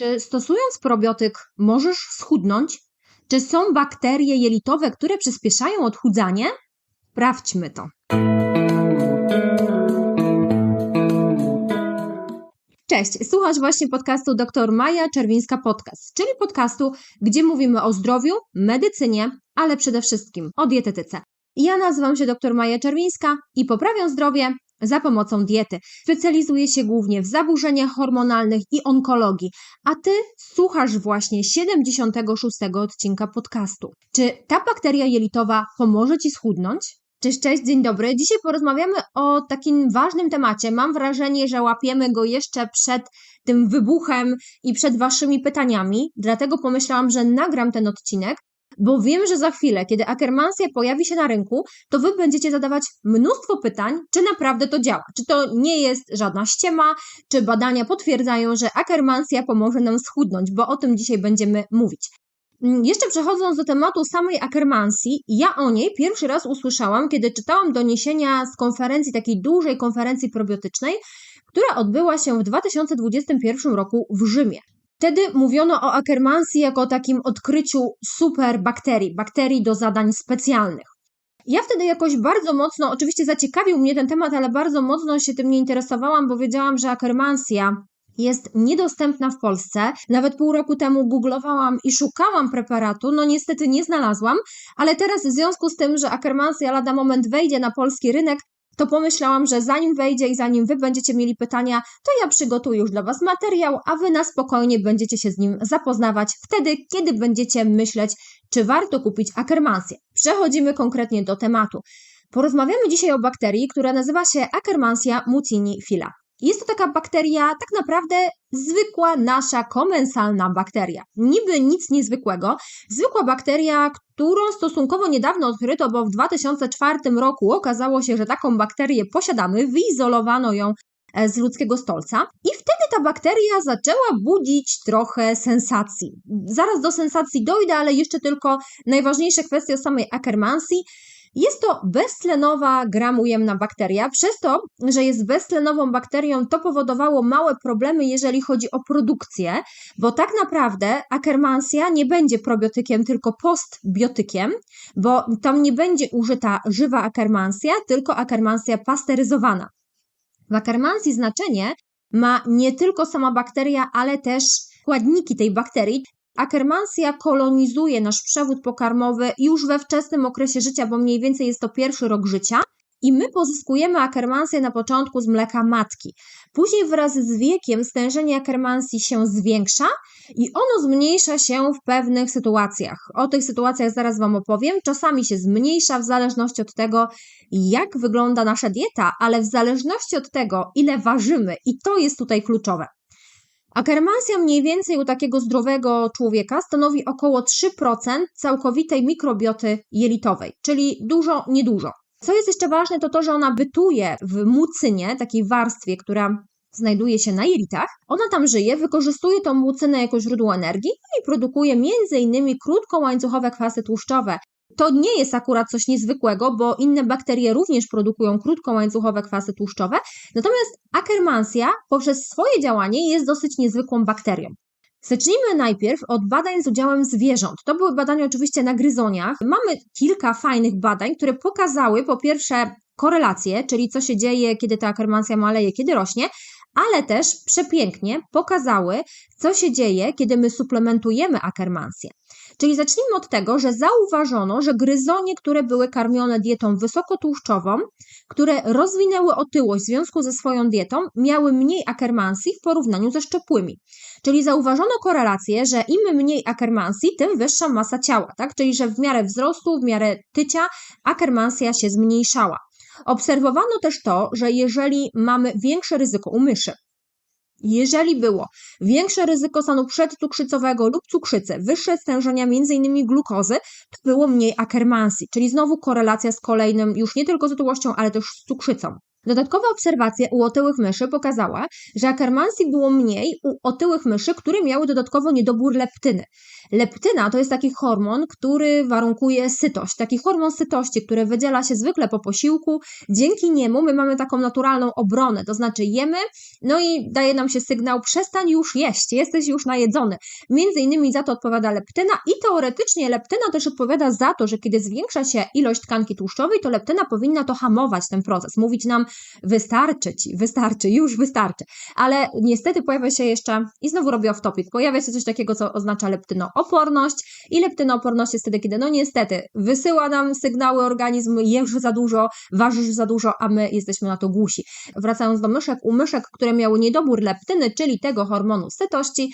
Czy stosując probiotyk możesz schudnąć? Czy są bakterie jelitowe, które przyspieszają odchudzanie? Sprawdźmy to. Cześć, słuchasz właśnie podcastu dr Maja Czerwińska Podcast, czyli podcastu, gdzie mówimy o zdrowiu, medycynie, ale przede wszystkim o dietetyce. Ja nazywam się dr Maja Czerwińska i poprawiam zdrowie za pomocą diety. Specjalizuję się głównie w zaburzeniach hormonalnych i onkologii, a ty słuchasz właśnie 76 odcinka podcastu. Czy ta bakteria jelitowa pomoże ci schudnąć? Cześć, cześć, dzień dobry. Dzisiaj porozmawiamy o takim ważnym temacie. Mam wrażenie, że łapiemy go jeszcze przed tym wybuchem i przed Waszymi pytaniami, dlatego pomyślałam, że nagram ten odcinek, bo wiem, że za chwilę, kiedy Ackermansia pojawi się na rynku, to Wy będziecie zadawać mnóstwo pytań, czy naprawdę to działa, czy to nie jest żadna ściema, czy badania potwierdzają, że Ackermansia pomoże nam schudnąć, bo o tym dzisiaj będziemy mówić. Mm, jeszcze przechodząc do tematu samej Ackermansii, ja o niej pierwszy raz usłyszałam, kiedy czytałam doniesienia z konferencji, takiej dużej konferencji probiotycznej, która odbyła się w 2021 roku w Rzymie. Wtedy mówiono o Ackermansii jako o takim odkryciu super bakterii, bakterii do zadań specjalnych. Ja wtedy jakoś bardzo mocno, oczywiście zaciekawił mnie ten temat, ale bardzo mocno się tym nie interesowałam, bo wiedziałam, że Ackermansia jest niedostępna w Polsce. Nawet pół roku temu googlowałam i szukałam preparatu, no niestety nie znalazłam, ale teraz w związku z tym, że Ackermansia lada moment wejdzie na polski rynek, to pomyślałam, że zanim wejdzie i zanim Wy będziecie mieli pytania, to ja przygotuję już dla Was materiał, a Wy na spokojnie będziecie się z nim zapoznawać wtedy, kiedy będziecie myśleć, czy warto kupić Ackermansię. Przechodzimy konkretnie do tematu. Porozmawiamy dzisiaj o bakterii, która nazywa się Ackermansia mucini-fila. Jest to taka bakteria, tak naprawdę zwykła nasza komensalna bakteria. Niby nic niezwykłego, zwykła bakteria, którą stosunkowo niedawno odkryto, bo w 2004 roku okazało się, że taką bakterię posiadamy, wyizolowano ją e, z ludzkiego stolca. I wtedy ta bakteria zaczęła budzić trochę sensacji. Zaraz do sensacji dojdę, ale jeszcze tylko najważniejsze kwestie o samej Ackermansii. Jest to beztlenowa, gramujemna bakteria. Przez to, że jest beztlenową bakterią, to powodowało małe problemy, jeżeli chodzi o produkcję, bo tak naprawdę Ackermansia nie będzie probiotykiem, tylko postbiotykiem, bo tam nie będzie użyta żywa Ackermansia, tylko Ackermansia pasteryzowana. W Ackermansii znaczenie ma nie tylko sama bakteria, ale też składniki tej bakterii, Ackermansia kolonizuje nasz przewód pokarmowy już we wczesnym okresie życia, bo mniej więcej jest to pierwszy rok życia. I my pozyskujemy Ackermansię na początku z mleka matki. Później wraz z wiekiem stężenie Ackermansii się zwiększa i ono zmniejsza się w pewnych sytuacjach. O tych sytuacjach zaraz Wam opowiem. Czasami się zmniejsza w zależności od tego, jak wygląda nasza dieta, ale w zależności od tego, ile ważymy, i to jest tutaj kluczowe. Akermansia mniej więcej u takiego zdrowego człowieka stanowi około 3% całkowitej mikrobioty jelitowej, czyli dużo, niedużo. Co jest jeszcze ważne, to to, że ona bytuje w mucynie, takiej warstwie, która znajduje się na jelitach. Ona tam żyje, wykorzystuje tą mucynę jako źródło energii no i produkuje m.in. krótkołańcuchowe kwasy tłuszczowe, to nie jest akurat coś niezwykłego, bo inne bakterie również produkują krótkołańcuchowe kwasy tłuszczowe, natomiast Akkermansia poprzez swoje działanie jest dosyć niezwykłą bakterią. Zacznijmy najpierw od badań z udziałem zwierząt. To były badania oczywiście na gryzoniach. Mamy kilka fajnych badań, które pokazały po pierwsze korelacje, czyli co się dzieje, kiedy ta akermancja maleje, kiedy rośnie, ale też przepięknie pokazały, co się dzieje, kiedy my suplementujemy akermancję. Czyli zacznijmy od tego, że zauważono, że gryzonie, które były karmione dietą wysokotłuszczową, które rozwinęły otyłość w związku ze swoją dietą, miały mniej akermansji w porównaniu ze szczepłymi. Czyli zauważono korelację, że im mniej akermansji, tym wyższa masa ciała, tak? Czyli że w miarę wzrostu, w miarę tycia akermansja się zmniejszała. Obserwowano też to, że jeżeli mamy większe ryzyko u myszy, jeżeli było większe ryzyko stanu przedcukrzycowego lub cukrzycy, wyższe stężenia m.in. glukozy, to było mniej akermansji, czyli znowu korelacja z kolejnym, już nie tylko z otyłością, ale też z cukrzycą. Dodatkowa obserwacja u otyłych myszy pokazała, że akermansji było mniej u otyłych myszy, które miały dodatkowo niedobór leptyny. Leptyna to jest taki hormon, który warunkuje sytość, taki hormon sytości, który wydziela się zwykle po posiłku. Dzięki niemu my mamy taką naturalną obronę, to znaczy jemy, no i daje nam się sygnał przestań już jeść, jesteś już najedzony. Między innymi za to odpowiada leptyna i teoretycznie leptyna też odpowiada za to, że kiedy zwiększa się ilość tkanki tłuszczowej, to leptyna powinna to hamować ten proces, mówić nam wystarczy ci, wystarczy, już wystarczy. Ale niestety pojawia się jeszcze, i znowu robię off topic, pojawia się coś takiego, co oznacza leptynooporność i leptynooporność jest wtedy, kiedy no niestety wysyła nam sygnały organizm, jesz za dużo, ważysz za dużo, a my jesteśmy na to głusi. Wracając do myszek, u myszek, które miały niedobór leptyny, czyli tego hormonu sytości,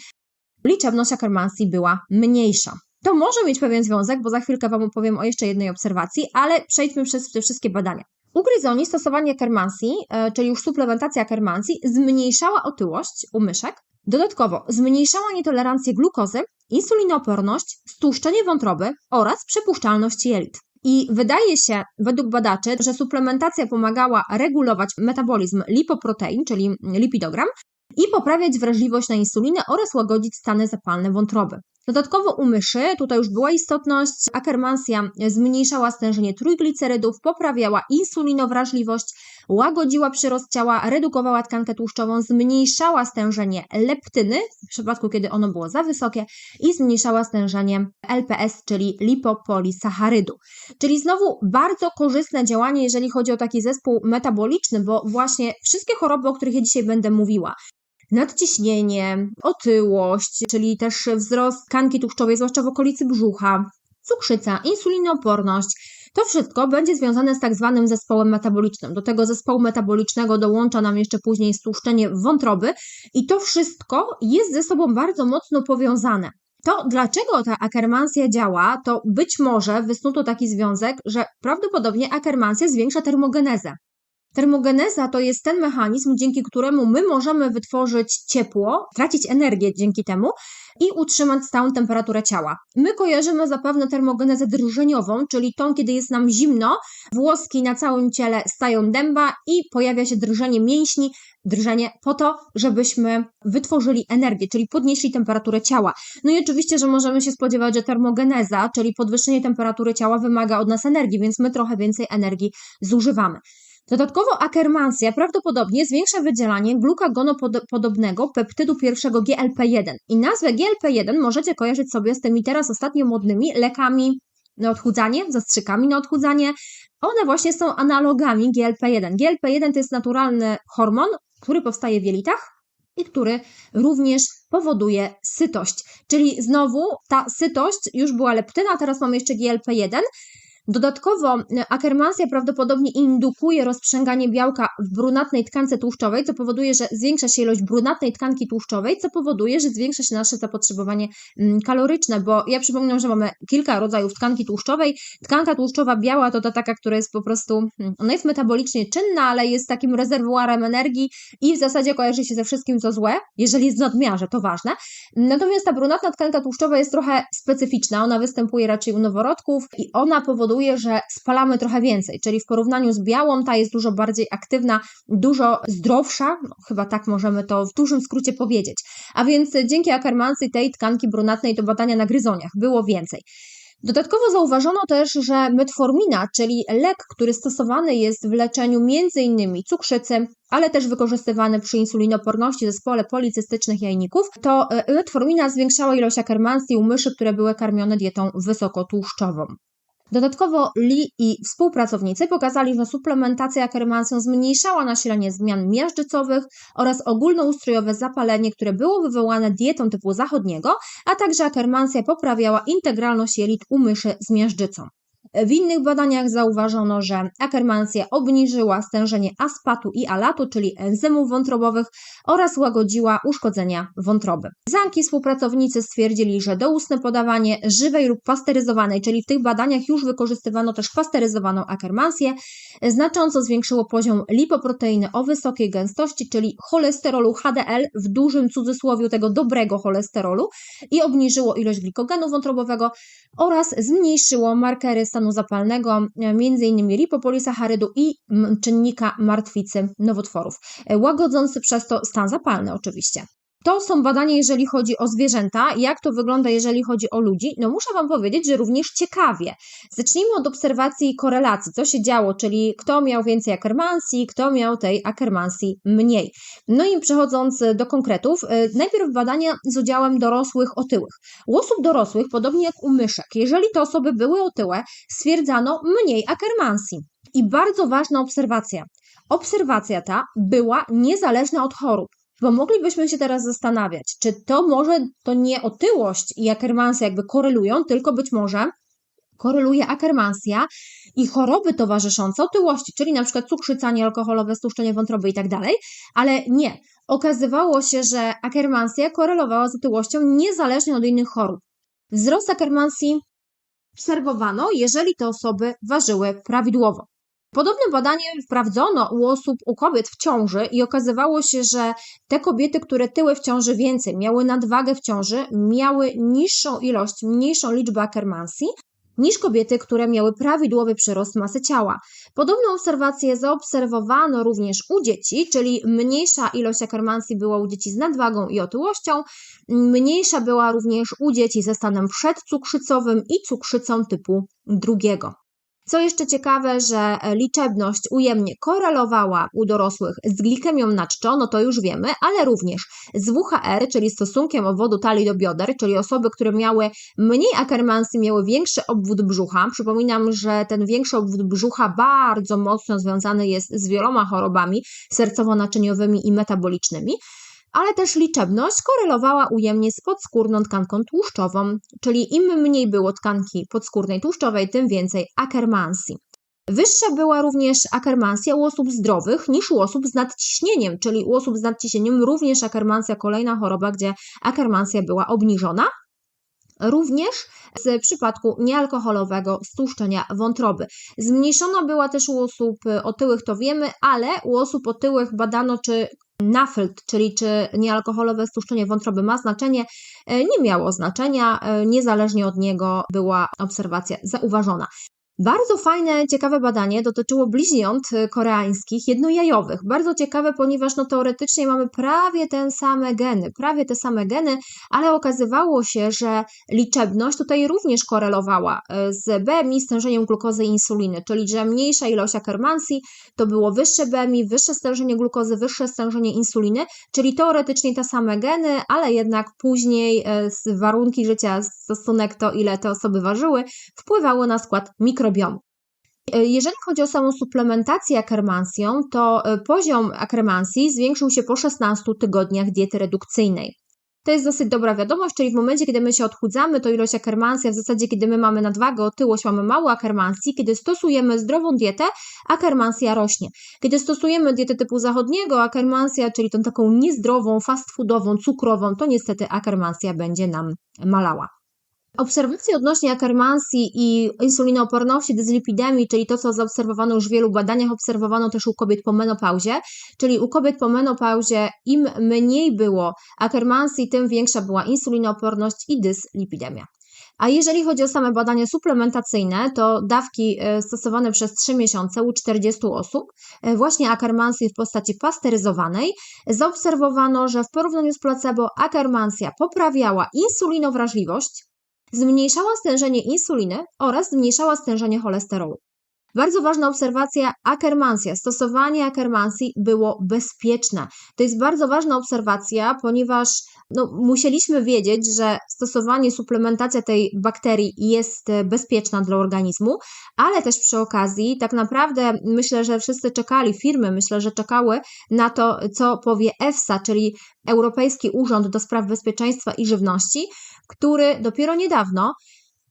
liczebność akermansji była mniejsza. To może mieć pewien związek, bo za chwilkę Wam opowiem o jeszcze jednej obserwacji, ale przejdźmy przez te wszystkie badania. U gryzoni stosowanie kermansji, e, czyli już suplementacja kermansji, zmniejszała otyłość u myszek. Dodatkowo zmniejszała nietolerancję glukozy, insulinooporność, stłuszczenie wątroby oraz przepuszczalność jelit. I wydaje się, według badaczy, że suplementacja pomagała regulować metabolizm lipoprotein, czyli lipidogram, i poprawiać wrażliwość na insulinę oraz łagodzić stany zapalne wątroby. Dodatkowo u myszy, tutaj już była istotność, akermansja zmniejszała stężenie trójglicerydów, poprawiała insulinowrażliwość, łagodziła przyrost ciała, redukowała tkankę tłuszczową, zmniejszała stężenie leptyny, w przypadku kiedy ono było za wysokie, i zmniejszała stężenie LPS, czyli lipopolisacharydu. Czyli znowu bardzo korzystne działanie, jeżeli chodzi o taki zespół metaboliczny, bo właśnie wszystkie choroby, o których ja dzisiaj będę mówiła, nadciśnienie, otyłość, czyli też wzrost tkanki tłuszczowej, zwłaszcza w okolicy brzucha, cukrzyca, insulinooporność. To wszystko będzie związane z tak zwanym zespołem metabolicznym. Do tego zespołu metabolicznego dołącza nam jeszcze później stłuszczenie wątroby i to wszystko jest ze sobą bardzo mocno powiązane. To dlaczego ta akermansja działa, to być może wysnuto taki związek, że prawdopodobnie akermansja zwiększa termogenezę. Termogeneza to jest ten mechanizm, dzięki któremu my możemy wytworzyć ciepło, tracić energię dzięki temu i utrzymać stałą temperaturę ciała. My kojarzymy zapewne termogenezę drżeniową, czyli tą, kiedy jest nam zimno, włoski na całym ciele stają dęba i pojawia się drżenie mięśni, drżenie po to, żebyśmy wytworzyli energię, czyli podnieśli temperaturę ciała. No i oczywiście, że możemy się spodziewać, że termogeneza, czyli podwyższenie temperatury ciała wymaga od nas energii, więc my trochę więcej energii zużywamy. Dodatkowo akermansja prawdopodobnie zwiększa wydzielanie glukagonopodobnego peptydu pierwszego GLP-1 i nazwę GLP-1 możecie kojarzyć sobie z tymi teraz ostatnio modnymi lekami na odchudzanie, zastrzykami na odchudzanie. One właśnie są analogami GLP-1. GLP-1 to jest naturalny hormon, który powstaje w jelitach i który również powoduje sytość. Czyli znowu ta sytość już była leptyna, teraz mamy jeszcze GLP-1 Dodatkowo e, akermansja prawdopodobnie indukuje rozprzęganie białka w brunatnej tkance tłuszczowej, co powoduje, że zwiększa się ilość brunatnej tkanki tłuszczowej, co powoduje, że zwiększa się nasze zapotrzebowanie mm, kaloryczne, bo ja przypominam, że mamy kilka rodzajów tkanki tłuszczowej. Tkanka tłuszczowa biała to ta taka, która jest po prostu, mm, ona jest metabolicznie czynna, ale jest takim rezerwuarem energii i w zasadzie kojarzy się ze wszystkim, co złe, jeżeli jest w nadmiarze, to ważne. Natomiast ta brunatna tkanka tłuszczowa jest trochę specyficzna, ona występuje raczej u noworodków i ona powoduje, powoduje, że spalamy trochę więcej, czyli w porównaniu z białą ta jest dużo bardziej aktywna, dużo zdrowsza, no, chyba tak możemy to w dużym skrócie powiedzieć. A więc dzięki akermancji tej tkanki brunatnej do badania na gryzoniach było więcej. Dodatkowo zauważono też, że metformina, czyli lek, który stosowany jest w leczeniu m.in. cukrzycy, ale też wykorzystywany przy insulinoporności zespole policystycznych jajników, to e, metformina zwiększała ilość akermancji u myszy, które były karmione dietą wysokotłuszczową. Dodatkowo Lee i współpracownicy pokazali, że suplementacja akermansją zmniejszała nasilenie zmian miażdżycowych oraz ogólnoustrojowe zapalenie, które było wywołane dietą typu zachodniego, a także akermansja poprawiała integralność jelit u myszy z miażdżycą. W innych badaniach zauważono, że akermansja obniżyła stężenie aspatu i alatu, czyli enzymów wątrobowych oraz łagodziła uszkodzenia wątroby. Zanki współpracownicy stwierdzili, że doustne podawanie żywej lub pasteryzowanej, czyli w tych badaniach już wykorzystywano też pasteryzowaną akermansję, znacząco zwiększyło poziom lipoproteiny o wysokiej gęstości, czyli cholesterolu HDL w dużym cudzysłowie tego dobrego cholesterolu i obniżyło ilość glikogenu wątrobowego oraz zmniejszyło markery stanu stanu zapalnego, m.in. lipopolisacharydu i czynnika martwicy nowotworów, łagodzący przez to stan zapalny oczywiście. To są badania, jeżeli chodzi o zwierzęta. Jak to wygląda, jeżeli chodzi o ludzi? No muszę Wam powiedzieć, że również ciekawie. Zacznijmy od obserwacji korelacji, co się działo, czyli kto miał więcej akermansji, kto miał tej akermansji mniej. No i przechodząc do konkretów, y, najpierw badania z udziałem dorosłych otyłych. U osób dorosłych, podobnie jak u myszek, jeżeli te osoby były otyłe, stwierdzano mniej akermansji. I bardzo ważna obserwacja. Obserwacja ta była niezależna od chorób. Bo moglibyśmy się teraz zastanawiać, czy to może to nie otyłość i akermansja jakby korelują, tylko być może koreluje akermansja i choroby towarzyszące otyłości, czyli na przykład cukrzyca niealkoholowe, stłuszczenie wątroby i tak dalej, ale nie. Okazywało się, że akermansja korelowała z otyłością niezależnie od innych chorób. Wzrost akermansji obserwowano, jeżeli te osoby ważyły prawidłowo. Podobne badanie wprowadzono u osób, u kobiet w ciąży i okazywało się, że te kobiety, które tyły w ciąży więcej, miały nadwagę w ciąży, miały niższą ilość, mniejszą liczbę akermansji niż kobiety, które miały prawidłowy przyrost masy ciała. Podobną obserwację zaobserwowano również u dzieci, czyli mniejsza ilość akermansji była u dzieci z nadwagą i otyłością, mniejsza była również u dzieci ze stanem przedcukrzycowym i cukrzycą typu drugiego. Co jeszcze ciekawe, że liczebność ujemnie korelowała u dorosłych z glikemią na czczo, no to już wiemy, ale również z WHR, czyli stosunkiem obwodu talii do bioder, czyli osoby, które miały mniej akermansji, miały większy obwód brzucha. Przypominam, że ten większy obwód brzucha bardzo mocno związany jest z wieloma chorobami sercowo-naczyniowymi i metabolicznymi ale też liczebność korelowała ujemnie z podskórną tkanką tłuszczową, czyli im mniej było tkanki podskórnej tłuszczowej, tym więcej akermansji. Wyższa była również akermansja u osób zdrowych niż u osób z nadciśnieniem, czyli u osób z nadciśnieniem również akermansja, kolejna choroba, gdzie akermansja była obniżona. Również w przypadku niealkoholowego stłuszczenia wątroby. Zmniejszona była też u osób otyłych, to wiemy, ale u osób otyłych badano, czy NAFLD, czyli czy niealkoholowe stłuszczenie wątroby ma znaczenie, e, nie miało znaczenia, e, niezależnie od niego była obserwacja zauważona. Bardzo fajne, ciekawe badanie dotyczyło bliźniąt y, koreańskich jednojajowych. Bardzo ciekawe, ponieważ no, teoretycznie mamy prawie te same geny, prawie te same geny, ale okazywało się, że liczebność tutaj również korelowała y, z BMI, stężeniem glukozy i insuliny, czyli że mniejsza ilość akermansji to było wyższe BMI, wyższe stężenie glukozy, wyższe stężenie insuliny, czyli teoretycznie te same geny, ale jednak później y, warunki życia, stosunek to ile te osoby ważyły, wpływały na skład mikro E, jeżeli chodzi o samą suplementację akermansją, to e, poziom akermansji zwiększył się po 16 tygodniach diety redukcyjnej. To jest dosyć dobra wiadomość, czyli w momencie, kiedy my się odchudzamy, to ilość akermansji, a w zasadzie kiedy my mamy nadwagę, otyłość, mamy mało akermansji, kiedy stosujemy zdrową dietę, akermansja rośnie. Kiedy stosujemy dietę typu zachodniego, akermansja, czyli tą taką niezdrową, fast foodową, cukrową, to niestety akermansja będzie nam malała. Obserwacje odnośnie akermansji i insulinooporności, dyslipidemii, czyli to, co zaobserwowano już w wielu badaniach, obserwowano też u kobiet po menopauzie, czyli u kobiet po menopauzie im mniej było akermansji, tym większa była insulinooporność i dyslipidemia. A jeżeli chodzi o same badania suplementacyjne, to dawki e, stosowane przez 3 miesiące u 40 osób, e, właśnie akermansji w postaci pasteryzowanej, zaobserwowano, że w porównaniu z placebo akermansja poprawiała insulinowrażliwość, zmniejszała stężenie insuliny oraz zmniejszała stężenie cholesterolu. Bardzo ważna obserwacja akermansja. Stosowanie akermansji było bezpieczne. To jest bardzo ważna obserwacja, ponieważ no, musieliśmy wiedzieć, że stosowanie, suplementacja tej bakterii jest e, bezpieczna dla organizmu, ale też przy okazji tak naprawdę myślę, że wszyscy czekali, firmy myślę, że czekały na to, co powie EFSA, czyli Europejski Urząd do Spraw Bezpieczeństwa i Żywności, który dopiero niedawno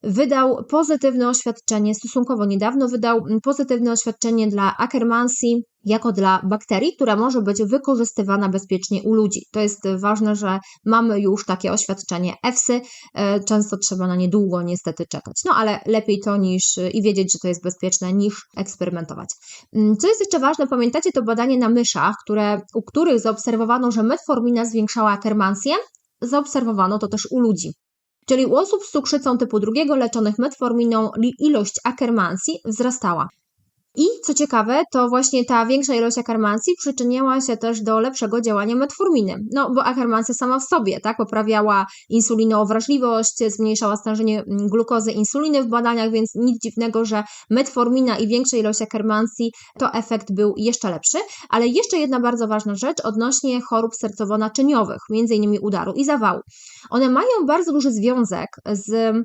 wydał pozytywne oświadczenie, stosunkowo niedawno wydał pozytywne oświadczenie dla Ackermansi jako dla bakterii, która może być wykorzystywana bezpiecznie u ludzi. To jest ważne, że mamy już takie oświadczenie EFSY. E, często trzeba na nie długo niestety czekać. No ale lepiej to niż i wiedzieć, że to jest bezpieczne, niż eksperymentować. Mm, co jest jeszcze ważne, pamiętacie to badanie na myszach, które, u których zaobserwowano, że metformina zwiększała akermansję? Zaobserwowano to też u ludzi. Czyli u osób z cukrzycą typu drugiego leczonych metforminą ilość akermansji wzrastała. I co ciekawe, to właśnie ta większa ilość akarmancji przyczyniała się też do lepszego działania metforminy. No, bo akarmancja sama w sobie, tak, poprawiała insulinowrażliwość, zmniejszała stężenie mm, glukozy insuliny w badaniach, więc nic dziwnego, że metformina i większa ilość akarmancji, to efekt był jeszcze lepszy. Ale jeszcze jedna bardzo ważna rzecz odnośnie chorób sercowo-naczyniowych, innymi udaru i zawału. One mają bardzo duży związek z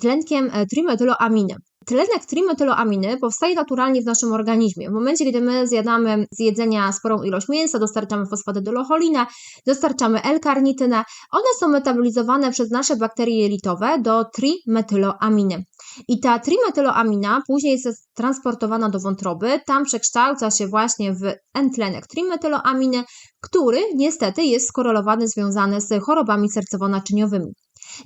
tlenkiem e, trimetyloaminy. Tlenek trimetyloaminy powstaje naturalnie w naszym organizmie. W momencie, kiedy my zjadamy z jedzenia sporą ilość mięsa, dostarczamy fosfatydylocholinę, dostarczamy L-karnitynę, one są metabolizowane przez nasze bakterie jelitowe do trimetyloaminy. I ta trimetyloamina później jest transportowana do wątroby, tam przekształca się właśnie w N-tlenek trimetyloaminy, który niestety jest skorelowany, związany z chorobami sercowo-naczyniowymi.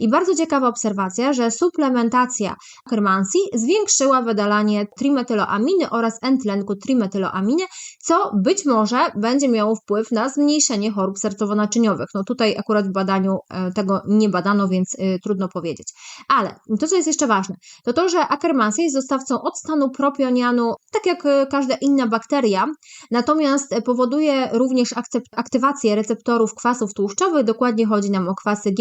I bardzo ciekawa obserwacja, że suplementacja kermansji zwiększyła wydalanie trimetyloaminy oraz N-tlenku trimetyloaminy, co być może będzie miało wpływ na zmniejszenie chorób sercowo-naczyniowych. No tutaj akurat w badaniu e, tego nie badano, więc e, trudno powiedzieć. Ale to, co jest jeszcze ważne, to to, że akermansia jest dostawcą octanu propionianu, tak jak e, każda inna bakteria, natomiast powoduje również aktywację receptorów kwasów tłuszczowych, dokładnie chodzi nam o kwasy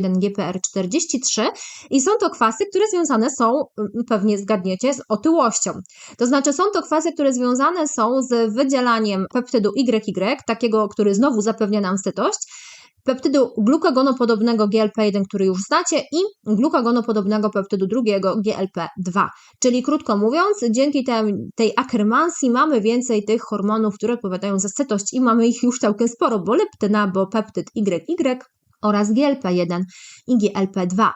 GPR41 GPR43 i są to kwasy, które związane są, pewnie zgadniecie, z otyłością. To znaczy są to kwasy, które związane są z wydzielaniem peptydu YY, takiego, który znowu zapewnia nam sytość, peptydu glukagonopodobnego GLP-1, który już znacie, i glukagonopodobnego peptydu drugiego GLP-2. Czyli krótko mówiąc, dzięki tej, tej akermansji mamy więcej tych hormonów, które odpowiadają za sytość i mamy ich już całkiem sporo, bo leptyna, bo peptyd YY oraz GLP-1 i GLP-2.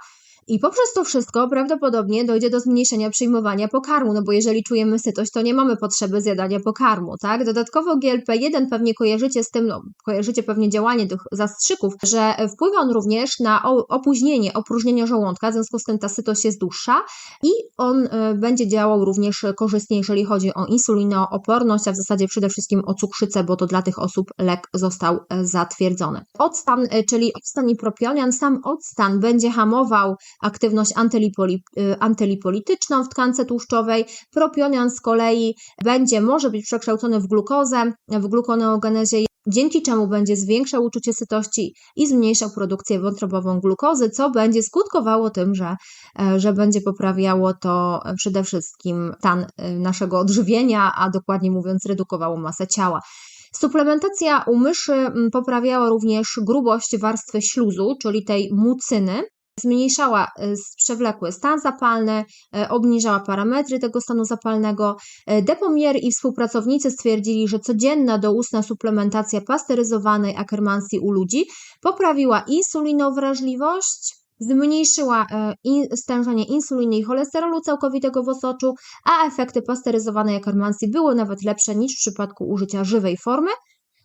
I poprzez to wszystko prawdopodobnie dojdzie do zmniejszenia przyjmowania pokarmu, no bo jeżeli czujemy sytość, to nie mamy potrzeby zjadania pokarmu, tak? Dodatkowo GLP-1 pewnie kojarzycie z tym, no, kojarzycie pewnie działanie tych zastrzyków, że wpływa on również na opóźnienie, opróżnienie żołądka, w związku z tym ta sytość jest dłuższa i on e, będzie działał również korzystnie, jeżeli chodzi o insulinooporność, a w zasadzie przede wszystkim o cukrzycę, bo to dla tych osób lek został e, zatwierdzony. Odstan, e, czyli odstan i propionian, sam odstan będzie hamował aktywność y, antylipolityczną w tkance tłuszczowej. Propionian z kolei będzie, może być przekształcony w glukozę, w glukoneogenezie, dzięki czemu będzie zwiększał uczucie sytości i zmniejszał produkcję wątrobową glukozy, co będzie skutkowało tym, że, e, że będzie poprawiało to przede wszystkim stan e, naszego odżywienia, a dokładnie mówiąc redukowało masę ciała. Suplementacja u myszy poprawiała również grubość warstwy śluzu, czyli tej mucyny, zmniejszała e, przewlekły stan zapalny, e, obniżała parametry tego stanu zapalnego. E, Depomier i współpracownicy stwierdzili, że codzienna doustna suplementacja pasteryzowanej akermansji u ludzi poprawiła insulinowrażliwość, zmniejszyła stężenie insuliny i cholesterolu całkowitego w osoczu, a efekty pasteryzowanej akermansji były nawet lepsze niż w przypadku użycia żywej formy.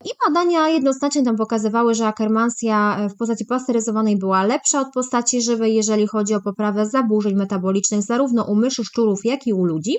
I badania jednoznacznie tam pokazywały, że akermansja e, w postaci pasteryzowanej była lepsza od postaci żywej, jeżeli chodzi o poprawę zaburzeń metabolicznych zarówno u myszy, szczurów, jak i u ludzi.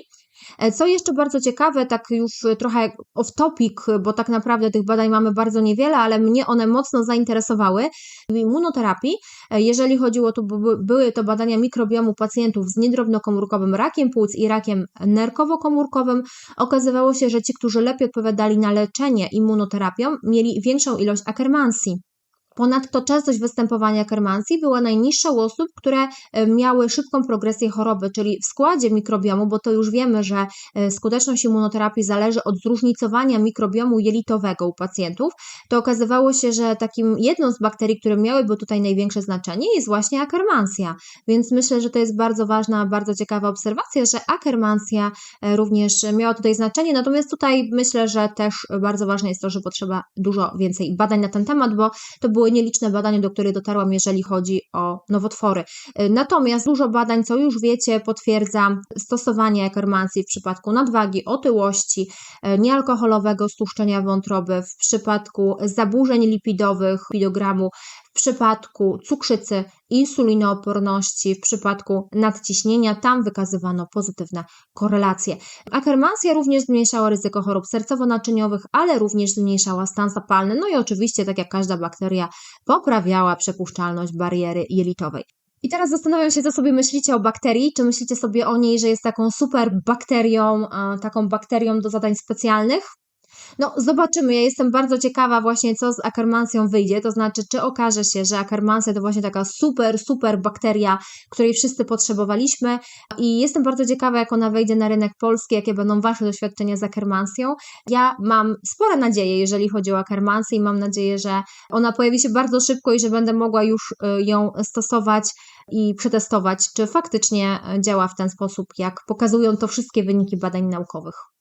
E, co jeszcze bardzo ciekawe, tak już trochę off topic, bo tak naprawdę tych badań mamy bardzo niewiele, ale mnie one mocno zainteresowały. W immunoterapii, e, jeżeli chodziło tu, były to badania mikrobiomu pacjentów z niedrobnokomórkowym rakiem płuc i rakiem nerkowo-komórkowym, okazywało się, że ci, którzy lepiej odpowiadali na leczenie immunoterapią, mieli większą ilość akermansji. Ponadto częstość występowania kermancji była najniższa u osób, które e, miały szybką progresję choroby, czyli w składzie mikrobiomu, bo to już wiemy, że e, skuteczność immunoterapii zależy od zróżnicowania mikrobiomu jelitowego u pacjentów, to okazywało się, że takim jedną z bakterii, które miałyby tutaj największe znaczenie jest właśnie akermancja. Więc myślę, że to jest bardzo ważna, bardzo ciekawa obserwacja, że akermancja e, również miała tutaj znaczenie. Natomiast tutaj myślę, że też bardzo ważne jest to, że potrzeba dużo więcej badań na ten temat, bo to było były nieliczne badania, do których dotarłam, jeżeli chodzi o nowotwory. Y, natomiast dużo badań, co już wiecie, potwierdza stosowanie ekermancji w przypadku nadwagi, otyłości, y, niealkoholowego stłuszczenia wątroby, w przypadku zaburzeń lipidowych, lipidogramu, w przypadku cukrzycy, insulinooporności, w przypadku nadciśnienia, tam wykazywano pozytywne korelacje. Akermansja również zmniejszała ryzyko chorób sercowo-naczyniowych, ale również zmniejszała stan zapalny, no i oczywiście, tak jak każda bakteria, poprawiała przepuszczalność bariery jelitowej. I teraz zastanawiam się, co sobie myślicie o bakterii. Czy myślicie sobie o niej, że jest taką super bakterią, taką bakterią do zadań specjalnych? No, zobaczymy. Ja jestem bardzo ciekawa właśnie, co z akermansją wyjdzie. To znaczy, czy okaże się, że akermansja to właśnie taka super, super bakteria, której wszyscy potrzebowaliśmy. I jestem bardzo ciekawa, jak ona wejdzie na rynek polski, jakie będą Wasze doświadczenia z akermansją. Ja mam spore nadzieje, jeżeli chodzi o akermansję i mam nadzieję, że ona pojawi się bardzo szybko i że będę mogła już y, ją stosować i przetestować, czy faktycznie działa w ten sposób, jak pokazują to wszystkie wyniki badań naukowych.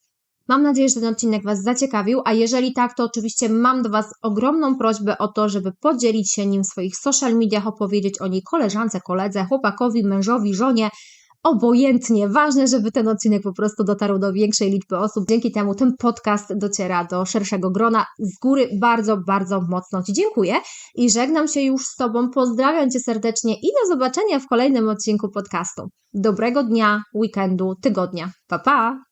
Mam nadzieję, że ten odcinek Was zaciekawił, a jeżeli tak, to oczywiście mam do Was ogromną prośbę o to, żeby podzielić się nim w swoich social mediach, opowiedzieć o niej koleżance, koledze, chłopakowi, mężowi, żonie, obojętnie. Ważne, żeby ten odcinek po prostu dotarł do większej liczby osób. Dzięki temu ten podcast dociera do szerszego grona. Z góry bardzo, bardzo mocno Ci dziękuję i żegnam się już z Tobą. Pozdrawiam Cię serdecznie i do zobaczenia w kolejnym odcinku podcastu. Dobrego dnia, weekendu, tygodnia. Pa, pa!